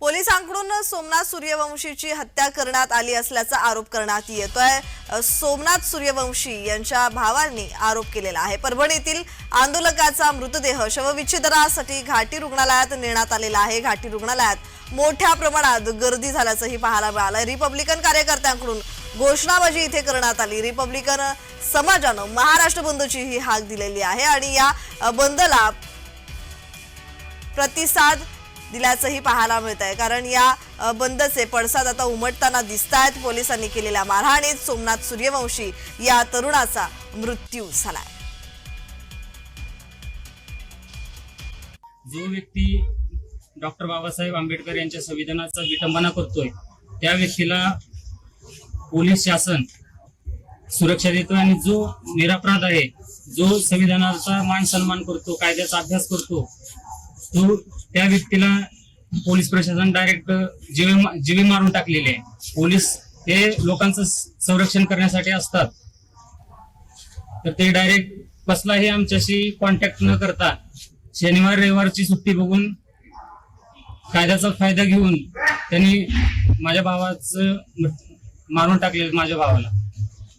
पोलिसांकडून सोमनाथ सूर्यवंशीची हत्या करण्यात आली असल्याचा आरोप करण्यात येतोय. सोमनाथ सूर्यवंशी यांच्या भावांनी आरोप केलेला आहे. परभणीतील आंदोलकाचा मृतदेह शवविच्छेदनासाठी घाटी रुग्णालयात नेण्यात आलेला आहे. घाटी रुग्णालयात मोठ्या प्रमाणात गर्दी झाल्याचंही पाहायला मिळालं रिपब्लिकन कार्यकर्त्यांकडून घोषणाबाजी इथे करण्यात आली. रिपब्लिकन समाजानं महाराष्ट्र बंदची ही हाक दिलेली आहे आणि या बंदला प्रतिसाद दिल्याचंही पाहायला मिळत आहे कारण या बंदचे पडसाद आता उमटताना दिसत आहेत पोलिसांनी केलेल्या मारहाणीत सोमनाथ सूर्यवंशी या तरुणाचा मृत्यू झालाय. जो व्यक्ती डॉक्टर बाबासाहेब आंबेडकर यांच्या संविधानाचा विटंबना करतोय त्या व्यक्तीला पोलीस शासन सुरक्षा देतो आणि जो निरापराध आहे जो संविधानाचा मान सन्मान करतो कायद्याचा अभ्यास करतो तो त्या व्यक्तीला पोलीस प्रशासन डायरेक्ट जीवे जीवे मारून टाकलेले आहे. पोलीस ते लोकांचं संरक्षण करण्यासाठी असतात. तर ते डायरेक्ट कसलाही आमच्याशी कॉन्टॅक्ट न करता शनिवार रविवारची सुट्टी बघून कायद्याचा फायदा घेऊन त्यांनी माझ्या भावाचं मारून टाकले माझ्या भावाला.